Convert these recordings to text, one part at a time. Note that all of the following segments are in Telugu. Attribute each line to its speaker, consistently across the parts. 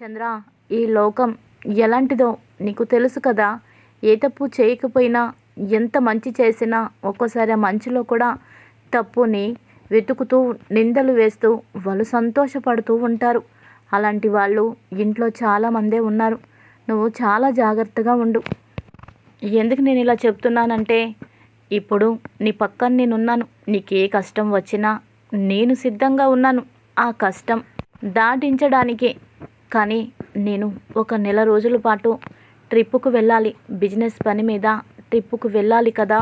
Speaker 1: చంద్ర ఈ లోకం ఎలాంటిదో నీకు తెలుసు కదా. ఏ తప్పు చేయకపోయినా ఎంత మంచి చేసినా ఒక్కోసారి ఆ మంచిలో కూడా తప్పుని వెతుకుతూ నిందలు వేస్తూ వాళ్ళు సంతోషపడుతూ ఉంటారు. అలాంటి వాళ్ళు ఇంట్లో చాలామందే ఉన్నారు. నువ్వు చాలా జాగ్రత్తగా ఉండు. ఎందుకు నేను ఇలా చెప్తున్నానంటే ఇప్పుడు నీ పక్కన నేనున్నాను. నీకు ఏ కష్టం వచ్చినా నేను సిద్ధంగా ఉన్నాను. ఆ కష్టం దాటించడానికి కానీ నేను ఒక నెల రోజుల పాటు ట్రిప్పుకు వెళ్ళాలి. బిజినెస్ పని మీద ట్రిప్పుకు వెళ్ళాలి కదా.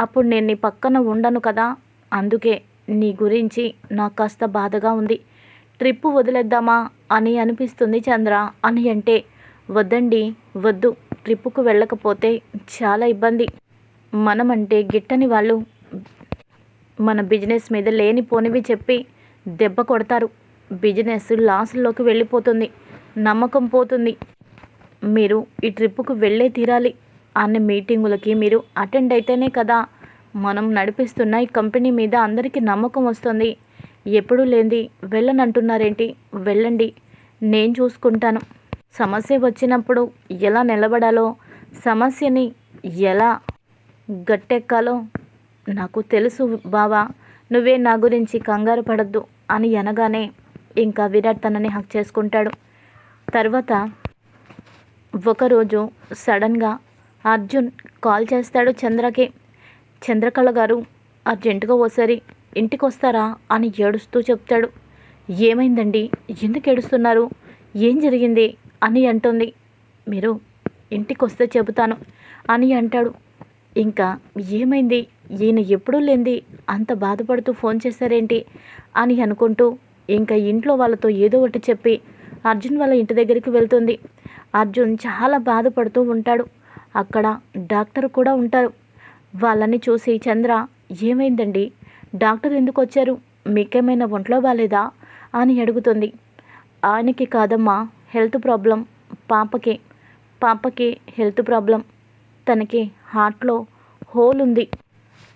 Speaker 1: అప్పుడు నేను నీ పక్కన ఉండను కదా. అందుకే నీ గురించి నాకు కాస్త బాధగా ఉంది. ట్రిప్పు వదిలేద్దామా అని అనిపిస్తుంది చంద్ర. అని అంటే వద్దండి వద్దు. ట్రిప్పుకు వెళ్ళకపోతే చాలా ఇబ్బంది. మనమంటే గిట్టని వాళ్ళు. మన బిజినెస్ మీద లేనిపోనివి చెప్పి దెబ్బ కొడతారు. బిజినెస్ లాస్లోకి వెళ్ళిపోతుంది. నమ్మకం పోతుంది. మీరు ఈ ట్రిప్పుకు వెళ్ళే తీరాలి. అన్ని మీటింగులకి మీరు అటెండ్ అయితేనే కదా. మనం నడిపిస్తున్న ఈ కంపెనీ మీద అందరికీ నమ్మకం వస్తుంది. ఎప్పుడూ లేనిది వెళ్ళనంటున్నారేంటి? వెళ్ళండి. నేను చూసుకుంటాను. సమస్య వచ్చినప్పుడు ఎలా నిలబడాలో సమస్యని ఎలా గట్టెక్కాలో నాకు తెలుసు బావా. నువ్వే నా గురించి కంగారు పడద్దు అని అనగానే ఇంకా విరాట్ తనని హక్ చేసుకుంటాడు. తర్వాత ఒకరోజు సడన్గా అర్జున్ కాల్ చేస్తాడు చంద్రకి. చంద్రకళ గారు అర్జెంటుగా ఓసారి ఇంటికి వస్తారా అని ఏడుస్తూ చెప్తాడు. ఏమైందండి? ఎందుకు ఏడుస్తున్నారు? ఏం జరిగింది? అని అంటుంది. మీరు ఇంటికి వస్తే చెబుతాను అని అంటాడు. ఇంకా ఏమైంది? ఈయన ఎప్పుడూ లేంది అంత బాధపడుతూ ఫోన్ చేశారేంటి? అని అనుకుంటూ ఇంకా ఇంట్లో వాళ్ళతో ఏదో ఒకటి చెప్పి అర్జున్ వాళ్ళ ఇంటి దగ్గరికి వెళ్తుంది. అర్జున్ చాలా బాధపడుతూ ఉంటాడు. అక్కడ డాక్టర్ కూడా ఉంటారు. వాళ్ళని చూసి చంద్ర ఏమైందండి? డాక్టర్ ఎందుకు వచ్చారు? మీకేమైనా ఒంట్లో బాగాలేదా అని అడుగుతుంది. ఆయనకి కాదమ్మా హెల్త్ ప్రాబ్లం. పాపకి పాపకి హెల్త్ ప్రాబ్లం. తనకి హార్ట్లో హోల్ ఉంది.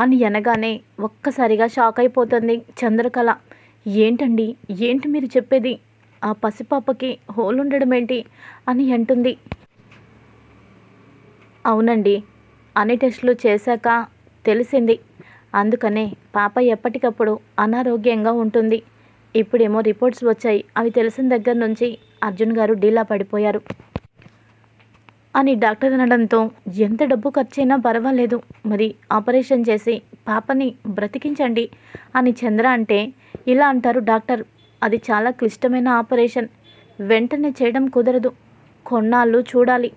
Speaker 1: అని అనగానే ఒక్కసారిగా షాక్ అయిపోతుంది చంద్రకళ. ఏంటండి? ఏంటి మీరు చెప్పేది? ఆ పసిపాపకి హోల్ ఉండడం ఏంటి అని అంటుంది. అవునండి అన్ని టెస్టులు చేశాక తెలిసింది. అందుకనే పాప ఎప్పటికప్పుడు అనారోగ్యంగా ఉంటుంది. ఇప్పుడేమో రిపోర్ట్స్ వచ్చాయి. అవి తెలిసిన దగ్గర నుంచి అర్జున్ గారు డీలా పడిపోయారు. అని డాక్టర్ అనడంతో ఎంత డబ్బు ఖర్చైనా పర్వాలేదు. మరి ఆపరేషన్ చేసి పాపని బ్రతికించండి అని చంద్ర అంటే ఇలా అంటారు డాక్టర్. అది చాలా క్లిష్టమైన ఆపరేషన్. వెంటనే చేయడం కుదరదు. కొన్నాళ్ళు చూడాలి.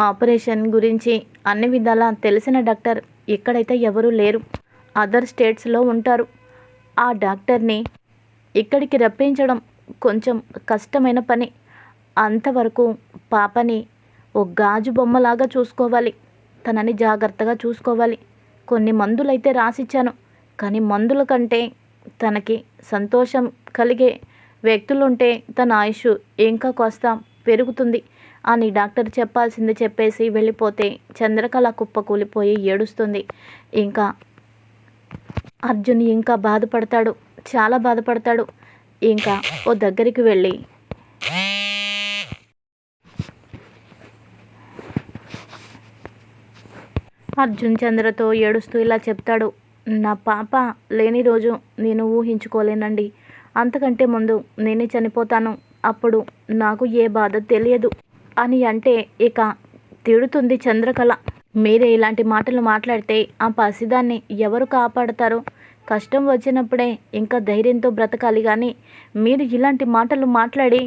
Speaker 1: ఆపరేషన్ గురించి అన్ని విధాలా తెలిసిన డాక్టర్ ఇక్కడైతే ఎవరూ లేరు. అదర్ స్టేట్స్లో ఉంటారు. ఆ డాక్టర్ని ఇక్కడికి రప్పించడం కొంచెం కష్టమైన పని. అంతవరకు పాపని ఓ గాజు బొమ్మలాగా చూసుకోవాలి. తనని జాగ్రత్తగా చూసుకోవాలి. కొన్ని మందులైతే రాసిచ్చాను. కానీ మందుల కంటే తనకి సంతోషం కలిగే వ్యక్తులుంటే తన ఆయుష్ ఇంకా కాస్త పెరుగుతుంది అని డాక్టర్ చెప్పాల్సింది చెప్పేసి వెళ్ళిపోతే చంద్రకళ కుప్ప కూలిపోయి ఏడుస్తుంది. ఇంకా అర్జున్ ఇంకా బాధపడతాడు. చాలా బాధపడతాడు. ఇంకా ఓ దగ్గరికి వెళ్ళి అర్జున్ చంద్రతో ఏడుస్తూ ఇలా చెప్తాడు. నా పాప లేని రోజు నేను ఊహించుకోలేనండి. అంతకంటే ముందు నేనే చనిపోతాను. అప్పుడు నాకు ఏ బాధ తెలియదు. అని అంటే ఇక తిడుతుంది చంద్రకళ. మీరే ఇలాంటి మాటలు మాట్లాడితే ఆ పసిదాన్ని ఎవరు కాపాడతారో? కష్టం వచ్చినప్పుడే ఇంకా ధైర్యంతో బ్రతకాలి కానీ మీరు ఇలాంటి మాటలు మాట్లాడి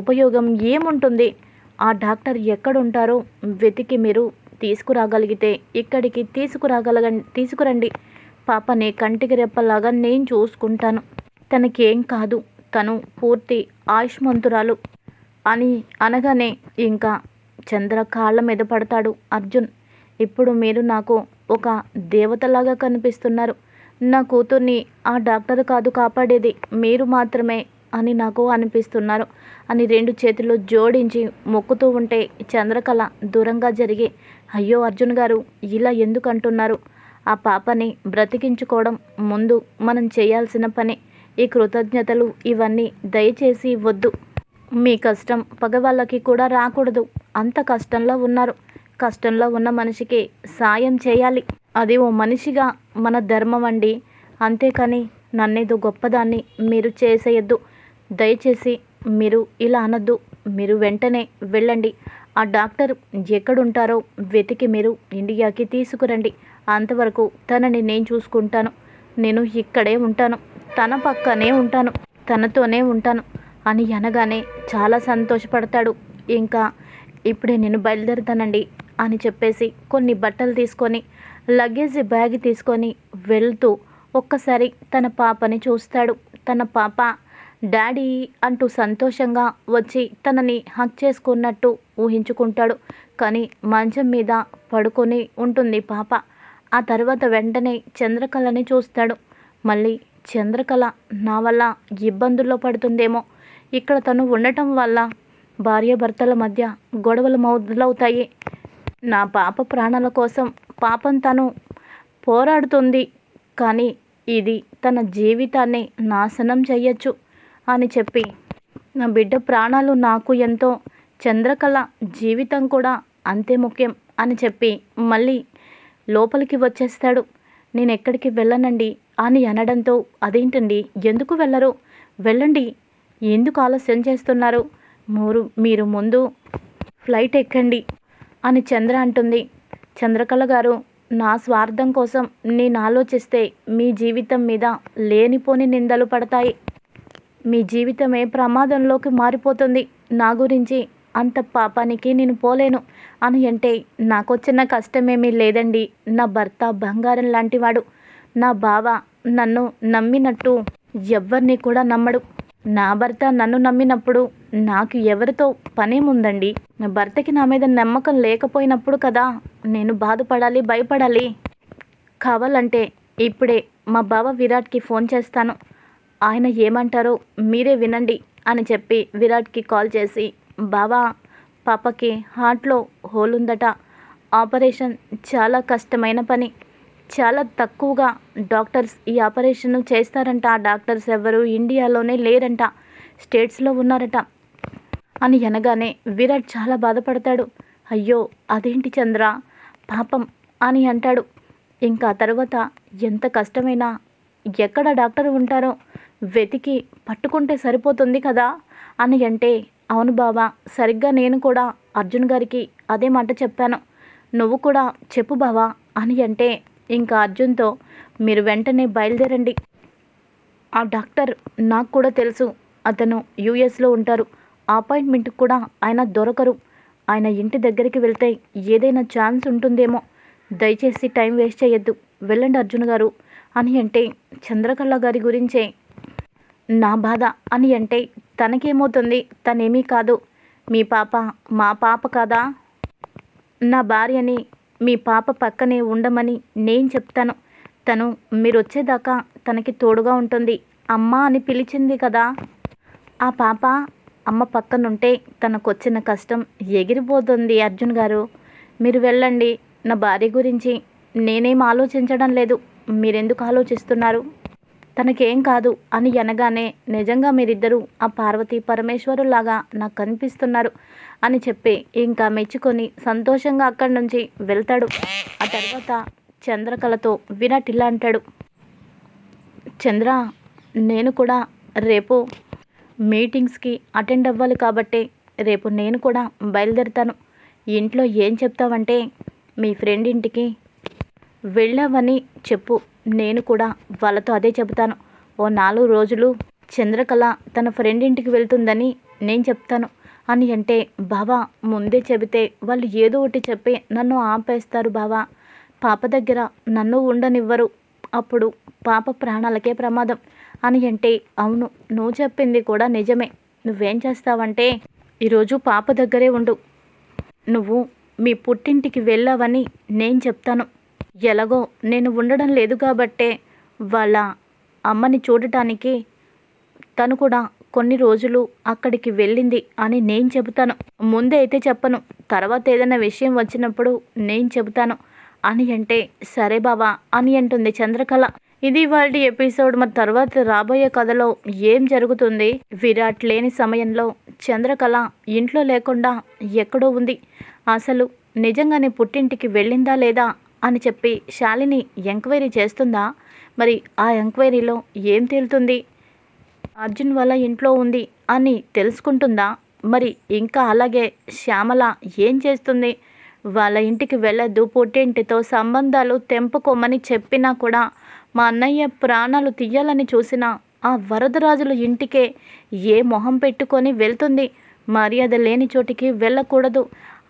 Speaker 1: ఉపయోగం ఏముంటుంది? ఆ డాక్టర్ ఎక్కడుంటారో? వెతికి మీరు తీసుకురాగలిగితే ఇక్కడికి తీసుకురాగలగ తీసుకురండి. పాపని కంటికి రెప్పలాగా నేను చూసుకుంటాను. తనకేం కాదు. తను పూర్తి ఆయుష్మంతురాలు. అని అనగానే ఇంకా చంద్ర కాళ్ళ మీద పడతాడు అర్జున్. ఇప్పుడు మీరు నాకు ఒక దేవతలాగా కనిపిస్తున్నారు. నా కూతుర్ని ఆ డాక్టర్ కాదు కాపాడేది. మీరు మాత్రమే అని నాకు అనిపిస్తున్నారు. అని రెండు చేతులు జోడించి మొక్కుతూ ఉంటే చంద్రకళ దూరంగా జరిగి అయ్యో అర్జున్ గారు ఇలా ఎందుకు అంటున్నారు ఆ పాపని బ్రతికించుకోవడం ముందు మనం చేయాల్సిన పని. ఈ కృతజ్ఞతలు ఇవన్నీ దయచేసి వద్దు. మీ కష్టం పగవాళ్ళకి కూడా రాకూడదు. అంత కష్టంలో ఉన్నారు. కష్టంలో ఉన్న మనిషికి సాయం చేయాలి. అది ఓ మనిషిగా మన ధర్మం అండి. అంతేకాని నన్నేదో గొప్పదాన్ని మీరు చేసేయద్దు. దయచేసి మీరు ఇలా అనొద్దు. మీరు వెంటనే వెళ్ళండి. ఆ డాక్టర్ ఎక్కడుంటారో వెతికి మీరు ఇండియాకి తీసుకురండి. అంతవరకు తనని నేను చూసుకుంటాను. నేను ఇక్కడే ఉంటాను. తన పక్కనే ఉంటాను తనతోనే ఉంటాను అని అనగానే చాలా సంతోషపడతాడు. ఇంకా ఇప్పుడే నేను బయలుదేరుతానండి అని చెప్పేసి కొన్ని బట్టలు తీసుకొని లగేజ్ బ్యాగ్ తీసుకొని వెళ్తూ ఒక్కసారి తన పాపని చూస్తాడు. తన పాప డాడీ అంటూ సంతోషంగా వచ్చి తనని హక్ చేసుకున్నట్టు ఊహించుకుంటాడు. కానీ మంచం మీద పడుకొని ఉంటుంది పాప. ఆ తర్వాత వెంటనే చంద్రకళని చూస్తాడు. మళ్ళీ చంద్రకళ నా వల్ల ఇబ్బందుల్లో పడుతుందేమో. ఇక్కడ తను ఉండటం వల్ల భార్యాభర్తల మధ్య గొడవలు మొదలవుతాయి. నా పాప ప్రాణాల కోసం పాపం తను పోరాడుతుంది. కానీ ఇది తన జీవితాన్ని నాశనం చేయొచ్చు అని చెప్పి. నా బిడ్డ ప్రాణాలు నాకు ఎంతో చంద్రకళ జీవితం కూడా అంతే ముఖ్యం అని చెప్పి మళ్ళీ లోపలికి వచ్చేస్తాడు. నేను ఎక్కడికి వెళ్ళనండి? అని అనడంతో అదేంటండి? ఎందుకు వెళ్ళరు? వెళ్ళండి. ఎందుకు ఆలస్యం చేస్తున్నారు? మూరు మీరు ముందు ఫ్లైట్ ఎక్కండి అని చంద్ర అంటుంది. చంద్రకళ గారు నా స్వార్థం కోసం నేను ఆలోచిస్తే మీ జీవితం మీద లేనిపోని నిందలు పడతాయి. మీ జీవితమే ప్రమాదంలోకి మారిపోతుంది. నా గురించి అంత పాపానికి నేను పోలేను అని అంటే నాకొచ్చిన కష్టమేమీ లేదండి. నా భర్త బంగారం లాంటివాడు. నా బావ నన్ను నమ్మినట్టు ఎవ్వరిని కూడా నమ్మడు. నా భర్త నన్ను నమ్మినప్పుడు నాకు ఎవరితో పనేముందండి నా భర్తకి నా మీద నమ్మకం లేకపోయినప్పుడు కదా నేను బాధపడాలి భయపడాలి. కావాలంటే ఇప్పుడే మా బావ విరాట్కి ఫోన్ చేస్తాను. ఆయన ఏమంటారో మీరే వినండి అని చెప్పి విరాట్కి కాల్ చేసి బావా పాపకి హార్ట్లో హోల్ ఉందట ఆపరేషన్ చాలా కష్టమైన పని. చాలా తక్కువగా డాక్టర్స్ ఈ ఆపరేషన్ చేస్తారంట. ఆ డాక్టర్స్ ఎవరు? ఇండియాలోనే లేరంట. స్టేట్స్లో ఉన్నారట. అని అనగానే విరాట్ చాలా బాధపడతాడు. అయ్యో అదేంటి చంద్ర? పాపం అని అంటాడు. ఇంకా తర్వాత ఎంత కష్టమైనా ఎక్కడ డాక్టర్ ఉంటారో వెతికి పట్టుకుంటే సరిపోతుంది కదా? అని అంటే అవును బాబా సరిగ్గా నేను కూడా అర్జున్ గారికి అదే మాట చెప్పాను. నువ్వు కూడా చెప్పు బావా అని అంటే ఇంకా అర్జున్తో మీరు వెంటనే బయలుదేరండి. ఆ డాక్టర్ నాకు కూడా తెలుసు. అతను యూఎస్లో ఉంటారు. అపాయింట్మెంట్ కూడా ఆయన దొరకరు. ఆయన ఇంటి దగ్గరికి వెళ్తే ఏదైనా ఛాన్స్ ఉంటుందేమో. దయచేసి టైం వేస్ట్ చేయొద్దు. వెళ్ళండి అర్జున్ గారు. అని అంటే చంద్రకళ గారి గురించే. నా బాధ అని అంటే తనకేమవుతుంది? తనేమీ కాదు. మీ పాప మా పాప కాదా? నా భార్యని మీ పాప పక్కనే ఉండమని నేను చెప్తాను. తను మీరు వచ్చేదాకా తనకి తోడుగా ఉంటుంది. అమ్మ అని పిలిచింది కదా. ఆ పాప అమ్మ పక్కనుంటే తనకు వచ్చిన కష్టం ఎగిరిపోతుంది అర్జున్ గారు. మీరు వెళ్ళండి. నా భార్య గురించి నేనేం ఆలోచించడం లేదు. మీరెందుకు ఆలోచిస్తున్నారు? తనకేం కాదు అని అనగానే నిజంగా మీరిద్దరూ ఆ పార్వతీ పరమేశ్వరులాగా నాకు కనిపిస్తున్నారు అని చెప్పి ఇంకా మెచ్చుకొని సంతోషంగా అక్కడి నుంచి వెళ్తాడు. ఆ తర్వాత చంద్రకళతో విరాట్ ఇలా అంటాడు. చంద్ర నేను కూడా రేపు మీటింగ్స్కి అటెండ్ అవ్వాలి కాబట్టి రేపు నేను కూడా బయలుదేరుతాను. ఇంట్లో ఏం చెప్తావంటే మీ ఫ్రెండ్ ఇంటికి వెళ్ళావని చెప్పు. నేను కూడా వాళ్ళతో అదే చెబుతాను. ఓ నాలుగు రోజులు చంద్రకళ తన ఫ్రెండ్ ఇంటికి వెళ్తుందని నేను చెప్తాను. అని అంటే బావా ముందే చెబితే వాళ్ళు ఏదో ఒకటి చెప్పి నన్ను ఆపేస్తారు బావా. పాప దగ్గర నన్ను ఉండనివ్వరు. అప్పుడు పాప ప్రాణాలకే ప్రమాదం. అని అంటే అవును నువ్వు చెప్పింది కూడా నిజమే. నువ్వేం చేస్తావంటే ఈరోజు పాప దగ్గరే ఉండు. నువ్వు మీ పుట్టింటికి వెళ్ళావని నేను చెప్తాను. ఎలాగో నేను ఉండడం లేదు కాబట్టే వాళ్ళ అమ్మని చూడటానికి తను కూడా కొన్ని రోజులు అక్కడికి వెళ్ళింది అని నేను చెబుతాను. ముందే అయితే చెప్పను. తర్వాత ఏదైనా విషయం వచ్చినప్పుడు నేను చెబుతాను. అని అంటే సరే బావా అని అంటుంది చంద్రకళ. ఇది వాళ్ళ ఎపిసోడ్. మరి తర్వాత రాబోయే కథలో ఏం జరుగుతుంది? విరాట్ లేని సమయంలో చంద్రకళ ఇంట్లో లేకుండా ఎక్కడో ఉంది. అసలు నిజంగానే పుట్టింటికి వెళ్ళిందా లేదా అని చెప్పి శాలిని ఎంక్వైరీ చేస్తుందా? మరి ఆ ఎంక్వైరీలో ఏం తేలుతుంది? అర్జున్ వాళ్ళ ఇంట్లో ఉంది అని తెలుసుకుంటుందా? మరి ఇంకా అలాగే శ్యామల ఏం చేస్తుంది? వాళ్ళ ఇంటికి వెళ్ళదు పుట్టింటితో సంబంధాలు తెంపుకోమని చెప్పినా కూడా మా అన్నయ్య ప్రాణాలు తీయాలని చూసిన ఆ వరదరాజుల ఇంటికే ఏ మొహం పెట్టుకొని వెళ్తుంది? మర్యాద లేని చోటికి వెళ్ళకూడదు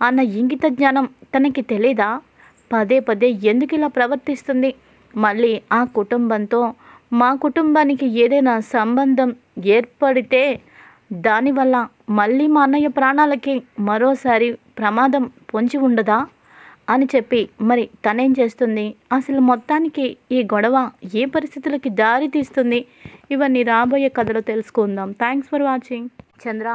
Speaker 1: అన్న ఇంగిత జ్ఞానం తనకి తెలీదా? పదే పదే ఎందుకు ఇలా ప్రవర్తిస్తుంది? మళ్ళీ ఆ కుటుంబంతో మా కుటుంబానికి ఏదైనా సంబంధం ఏర్పడితే దానివల్ల మళ్ళీ మా అన్నయ్య ప్రాణాలకి మరోసారి ప్రమాదం పొంచి ఉండదా? అని చెప్పి మరి తనేం చేస్తుంది? అసలు మొత్తానికి ఈ గొడవ ఏ పరిస్థితులకి దారి తీస్తుంది ఇవన్నీ రాబోయే కథలో తెలుసుకుందాం. Thanks for watching Chandra